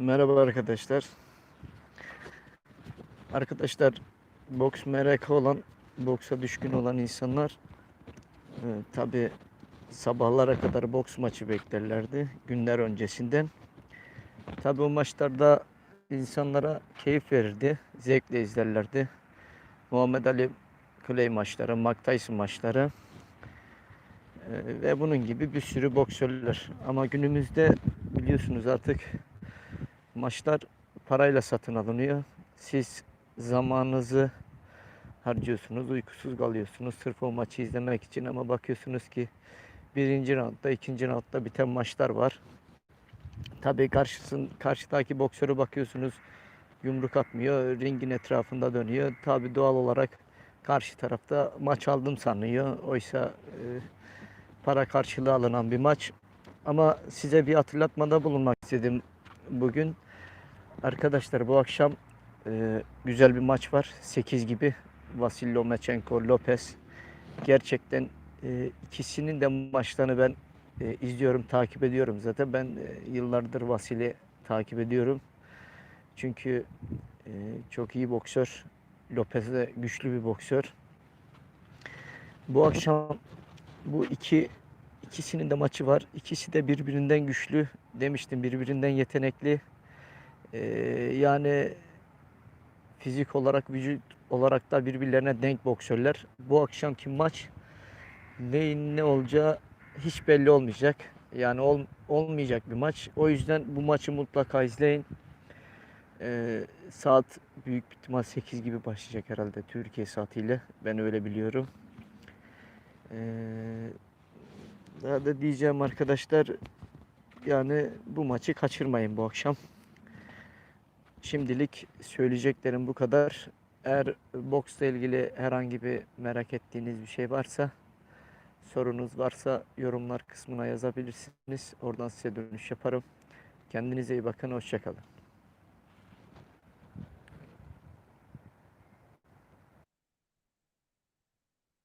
Merhaba arkadaşlar. Arkadaşlar boks merakı olan, boksa düşkün olan insanlar e, tabi sabahlara kadar boks maçı beklerlerdi günler öncesinden. Tabi o maçlarda insanlara keyif verirdi, zevkle izlerlerdi. Muhammed Ali Clay maçları, Mike Tyson maçları e, ve bunun gibi bir sürü boksörler. Ama günümüzde biliyorsunuz artık maçlar parayla satın alınıyor. Siz zamanınızı harcıyorsunuz, uykusuz kalıyorsunuz sırf o maçı izlemek için ama bakıyorsunuz ki birinci roundda, ikinci roundda biten maçlar var. Tabii karşısın, karşıdaki boksöre bakıyorsunuz yumruk atmıyor, ringin etrafında dönüyor. Tabii doğal olarak karşı tarafta maç aldım sanıyor. Oysa e, para karşılığı alınan bir maç. Ama size bir hatırlatmada bulunmak istedim bugün. Arkadaşlar bu akşam e, güzel bir maç var. 8 gibi Vasil Lomachenko, Lopez. Gerçekten e, ikisinin de maçlarını ben e, izliyorum, takip ediyorum zaten. Ben e, yıllardır Vasil'i takip ediyorum. Çünkü e, çok iyi boksör. Lopez de güçlü bir boksör. Bu akşam bu iki ikisinin de maçı var. İkisi de birbirinden güçlü. Demiştim birbirinden yetenekli. Ee, yani fizik olarak, vücut olarak da birbirlerine denk boksörler. Bu akşamki maç neyin ne olacağı hiç belli olmayacak. Yani ol, olmayacak bir maç. O yüzden bu maçı mutlaka izleyin. Ee, saat büyük ihtimal 8 gibi başlayacak herhalde Türkiye saatiyle. Ben öyle biliyorum. Ee, daha da diyeceğim arkadaşlar yani bu maçı kaçırmayın bu akşam. Şimdilik söyleyeceklerim bu kadar. Eğer boksla ilgili herhangi bir merak ettiğiniz bir şey varsa, sorunuz varsa yorumlar kısmına yazabilirsiniz. Oradan size dönüş yaparım. Kendinize iyi bakın, hoşçakalın.